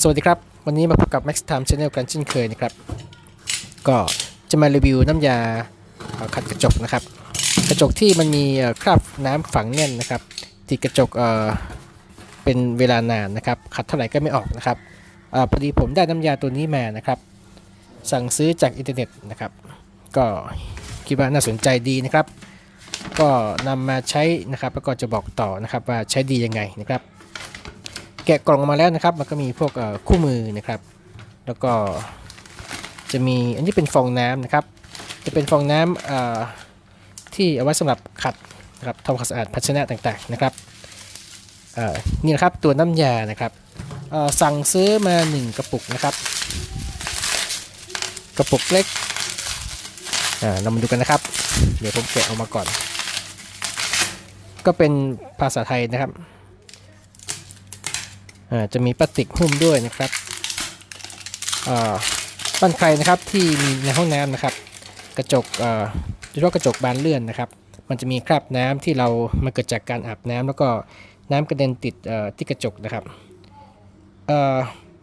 สวัสดีครับ วันนี้มาพบกับ Max Time Channel กันเช่นเคยนะครับ ก็จะมารีวิวน้ำยาขัดกระจกนะครับ กระจกที่มันมีคราบน้ำฝังแน่นนะครับ ติดกระจกเเป็นเวลานานนะครับ ขัดเท่าไหร่ก็ไม่ออกนะครับอพอดีผมได้น้ำยาตัวนี้มานะครับ สั่งซื้อจากอินเทอร์เน็ตนะครับ ก็คิดว่าน่าสนใจดีนะครับ ก็นำมาใช้นะครับแล้วก็จะบอกต่อนะครับว่าใช้ดียังไงนะครับ แกะกล่องออกมาแล้วนะครับ มันก็มีพวกคู่มือนะครับ แล้วก็จะมีอันนี้เป็นฟองน้ำนะครับ จะเป็นฟองน้ำที่เอาไว้สำหรับขัดนะครับทำความสะอาดภาชนะต่างๆนะครับนี่นะครับตัวน้ำยานะครับสั่งซื้อมา 1 กระปุกนะครับ กระปุกเล็กเรามาดูกันนะครับ เดี๋ยวผมแกะออกมาก่อน ก็เป็นภาษาไทยนะครับ จะมีพลาสติกหุ้มด้วยนะครับบ้านใครนะครับที่มีในห้องน้ำนะครับ กระจกโดยเฉพาะกระจกบานเลื่อนนะครับ มันจะมีคราบน้ำที่เรามันเกิดจากการอาบน้ำแล้วก็น้ำกระเด็นติดที่กระจกนะครับ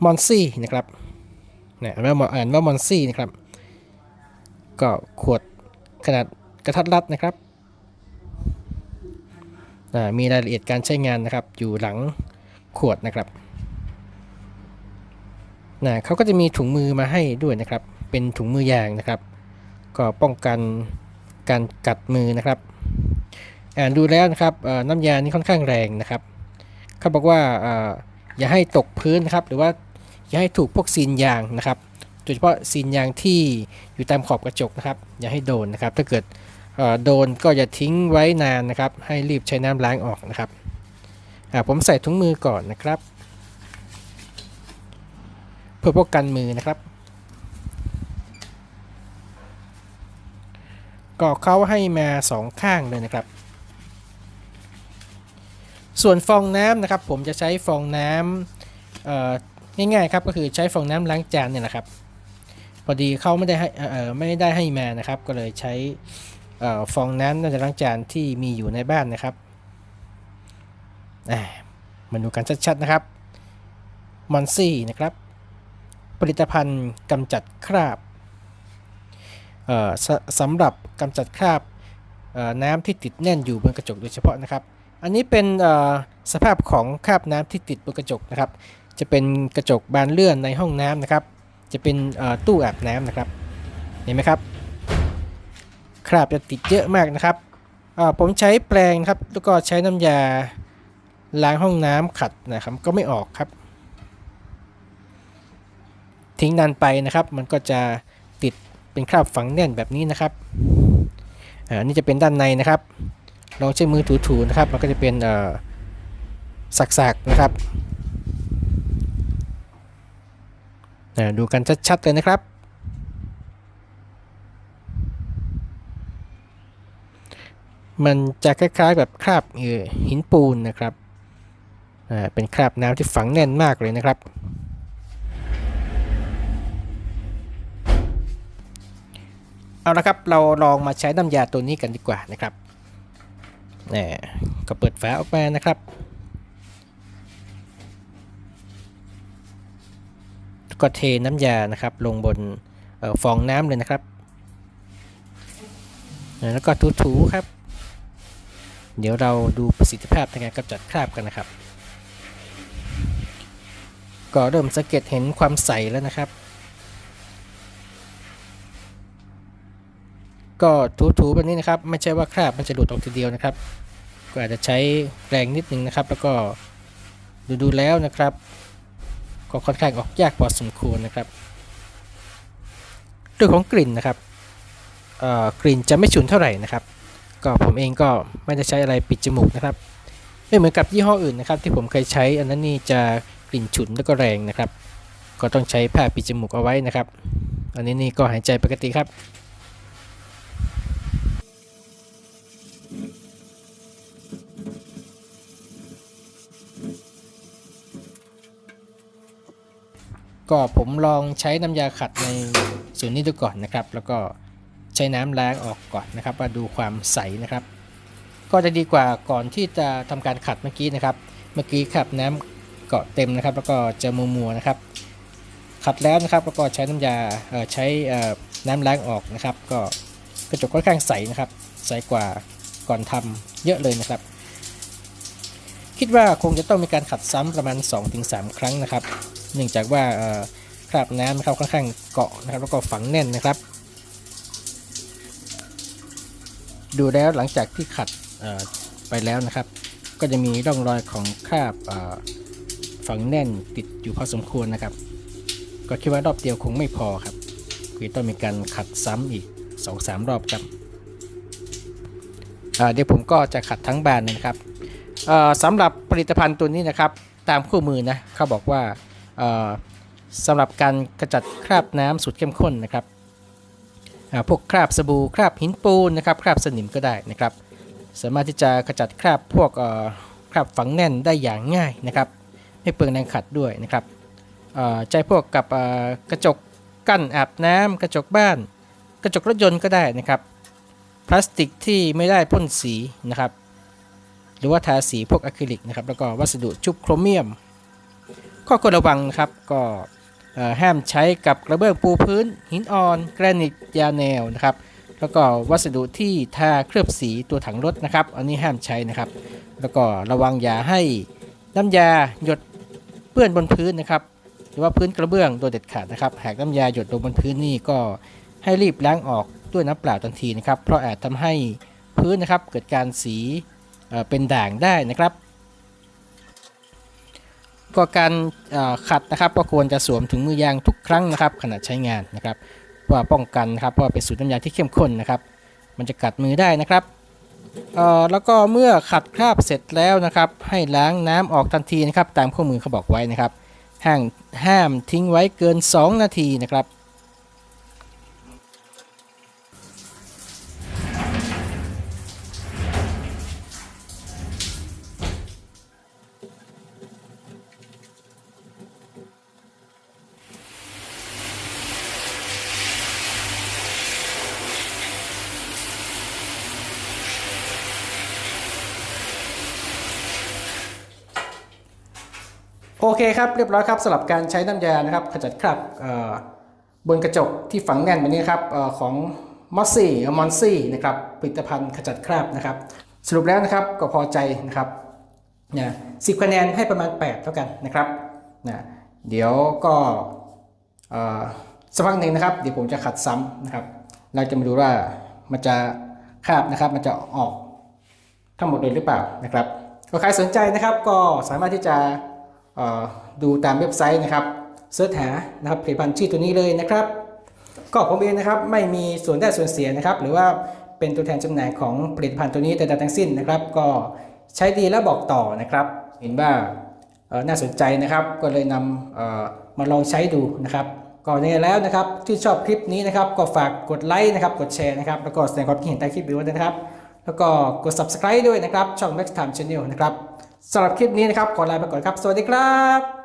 มอนซี่นะครับเนี่ยอ่านว่าอ่านว่ามอนซี่นะครับ ก็ขวดขนาดกระทัดรัดนะครับมีรายละเอียดการใช้งานนะครับ อยู่หลัง ขวดนะครับนะเขาก็จะมีถุงมือมาให้ด้วยนะครับ เป็นถุงมือยางนะครับ ก็ป้องกันการกัดมือนะครับ อ่านดูแล้วนะครับน้ำยานี่ค่อนข้างแรงนะครับ เขาบอกว่าออย่าให้ตกพื้นนะครับ หรือว่าอย่าให้ถูกพวกซีนยางนะครับ โดยเฉพาะซีนยางที่อยู่ตามขอบกระจกนะครับ อย่าให้โดนนะครับ ถ้าเกิดโดนก็อย่าทิ้งไว้นานนะครับ ให้รีบใช้น้ำล้างออกนะครับ ผมใส่ถุงมือก่อนนะครับ เพื่อป้องกันมือนะครับก็เขาให้มาสองข้างเลยนะครับ ส่วนฟองน้ำนะครับ ผมจะใช้ฟองน้ำง่ายๆครับก็คือใช้ฟองน้ำล้างจานเนี่ยแหละครับพอดีเขาไม่ได้ให้ไม่ได้ให้มานะครับ ก็เลยใช้ฟองน้ำน่าจะล้างจานที่มีอยู่ในบ้านนะครับ มาดูกันชัดๆนะครับมอนซี่นะครับ ผลิตภัณฑ์กำจัดคราบสสำหรับกำจัดคราบน้ำที่ติดแน่นอยู่บนกระจกโดยเฉพาะนะครับ อันนี้เป็นสภาพของคราบน้ำที่ติดบนกระจกนะครับ จะเป็นกระจกบานเลื่อนในห้องน้ำนะครับ จะเป็นตู้อาบน้ำนะครับ เห็นไหมครับ คราบจะติดเยอะมากนะครับผมใช้แปรงนะครับแล้วก็ใช้น้ำยา ล้างห้องน้ำขัดนะครับก็ไม่ออกครับ ทิ้งนานไปนะครับ มันก็จะติดเป็นคราบฝังแน่นแบบนี้นะครับอ่านี่จะเป็นด้านในนะครับ ลองใช้มือถูๆนะครับ มันก็จะเป็นเอ่อสักๆนะครับอ่าดูกันชัดๆเลยนะครับ มันจะคล้ายๆแบบคราบเออหินปูนนะครับ เป็นคราบน้ำที่ฝังแน่นมากเลยนะครับ เอาละครับเราลองมาใช้น้ำยาตัวนี้กันดีกว่านะครับแหมก็เปิดฝาออกมานะครับ ก็เทน้ำยานะครับลงบนอ่อฟองน้ำเลยนะครับ แล้วก็ถูๆครับ เดี๋ยวเราดูประสิทธิภาพในการกำจัดคราบกันนะครับ ก็เริ่มสังเกตเห็นความใสแล้วนะครับ ก็ถูๆแบบนี้นะครับ ไม่ใช่ว่าคราบมันจะหลุดออกทีเดียวนะครับ ก็อาจจะใช้แรงนิดนึงนะครับ แล้วก็ดูดูๆแล้วนะครับ ก็ค่อนข้างออกยากพอสมควรนะครับเรื่องของกลิ่นนะครับกลิ่นจะไม่ฉุนเท่าไหร่นะครับ ก็ผมเองก็ไม่ได้ใช้อะไรปิดจมูกนะครับ ไม่เหมือนกับยี่ห้ออื่นนะครับ ที่ผมเคยใช้อันนั้นนี่จะ กลิ่นฉุนแล้วก็แรงนะครับ ก็ต้องใช้ผ้าปิดจมูกเอาไว้นะครับ อันนี้นี่ก็หายใจปกติครับก็ผมลองใช้น้ำยาขัดในส่วนนี้ดูก่อนนะครับ แล้วก็ใช้น้ำล้างออกก่อนนะครับมาดูความใสนะครับ ก็จะดีกว่าก่อนที่จะทำการขัดเมื่อกี้นะครับ เมื่อกี้ขับน้ำ เกาะเต็มนะครับ แล้วก็จะมัวมัวนะครับ ขัดแล้วนะครับแล้วก็ใช้น้ำยาใช้น้ำล้างออกนะครับ ก็กระจกค่อนข้างใสนะครับ ใสกว่าก่อนทำเยอะเลยนะครับ คิดว่าคงจะต้องมีการขัดซ้ำประมาณ 2-3 ครั้งนะครับ เนื่องจากว่าคราบน้ำนะครับค่อนข้างเกาะนะครับ แล้วก็ฝังแน่นนะครับ ดูแล้วหลังจากที่ขัดไปแล้วนะครับ ก็จะมีร่องรอยของคราบ ฝังแน่นติดอยู่พอสมควรนะครับ ก็คิดว่ารอบเดียวคงไม่พอครับคือต้องมีการขัดซ้ำอีก 2-3 รอบครับเดี๋ยวผมก็จะขัดทั้งบานเลยนะครับสำหรับผลิตภัณฑ์ตัวนี้นะครับ ตามคู่มือนะเขาบอกว่าสำหรับการกระจัดคราบน้ำสูตรเข้มข้นนะครับพวกคราบสบู่คราบหินปูนนะครับคราบสนิมก็ได้นะครับ สามารถที่จะกระจัดคราบพวกคราบฝังแน่นได้อย่างง่ายนะครับ ไม่เปลืองแรงขัดด้วยนะครับใจพวกกับกระจกกั้นอาบน้ำกระจกบ้าน กระจกรถยนต์ก็ได้นะครับ พลาสติกที่ไม่ได้พ่นสีนะครับ หรือว่าทาสีพวกอะคริลิกนะครับ แล้วก็วัสดุชุบโครเมียม ข้อควรระวังนะครับก็ห้ามใช้กับกระเบื้องปูพื้น หินอ่อน แกรนิตยาแนวนะครับแล้วก็วัสดุที่ทาเคลือบสีตัวถังรถนะครับ อันนี้ห้ามใช้นะครับ แล้วก็ระวังอย่าให้น้ำยาหยด เปื้อนบนพื้นนะครับ หรือว่าพื้นกระเบื้องโดยเด็ดขาดนะครับ หากน้ำยาหยดลงบนพื้นนี่ก็ให้รีบล้างออกด้วยน้ำเปล่าทันทีนะครับ เพราะอาจทำให้พื้นนะครับเกิดการสีเป็นด่างได้นะครับ ก็การขัดนะครับก็ควรจะสวมถุงมือยางทุกครั้งนะครับ ขณะใช้งานนะครับเพื่อป้องกันนะครับเพราะเป็นสูตรน้ำยาที่เข้มข้นนะครับ มันจะกัดมือได้นะครับ แล้วก็เมื่อขัดคราบเสร็จแล้วนะครับ ให้ล้างน้ำออกทันทีนะครับ ตามข้อมือเขาบอกไว้นะครับห้ามห้ามทิ้งไว้เกิน 2 นาทีนะครับ โอเคครับเรียบร้อยครับสำหรับการใช้น้ำยานะครับขจัดคราบบนกระจกที่ฝังแน่นแบบนี้ครับอของมอสซี่มอนซี่นะครับผลิตภัณฑ์ขจัดคราบนะครับ สรุปแล้วนะครับก็พอใจนะครับนะสิบคะแนนให้ประมาณ 8 เท่ากันนะครับนะเดี๋ยวก็สักพักหนึ่งนะครับ เดี๋ยวผมจะขัดซ้ำนะครับ เราจะมาดูว่ามันจะคราบนะครับ มันจะออกทั้งหมดเลยหรือเปล่านะครับ ก็ใครสนใจนะครับ ก็สามารถที่จะ ดูตามเว็บไซต์นะครับเสิร์ชหานะครับผลิตภัณฑ์ชื่อตัวนี้เลยนะครับ ก็ผมเองนะครับไม่มีส่วนได้ส่วนเสียนะครับ หรือว่าเป็นตัวแทนจำหน่ายของผลิตภัณฑ์ตัวนี้แต่ใดทั้งสิ้นนะครับ ก็ใช้ดีแล้วบอกต่อนะครับ เห็นว่าน่าสนใจนะครับก็เลยนำมาลองใช้ดูนะครับก็ในแล้วนะครับที่ชอบคลิปนี้นะครับ ก็ฝากกดไลค์นะครับกดแชร์นะครับแล้วก็แสดงความคิดเห็นใต้คลิปด้วยนะครับ แล้วก็กด subscribe ด้วยนะครับช่อง Max Time Channel นะครับ สำหรับคลิปนี้นะครับขอลาไปก่อนครับ สวัสดีครับ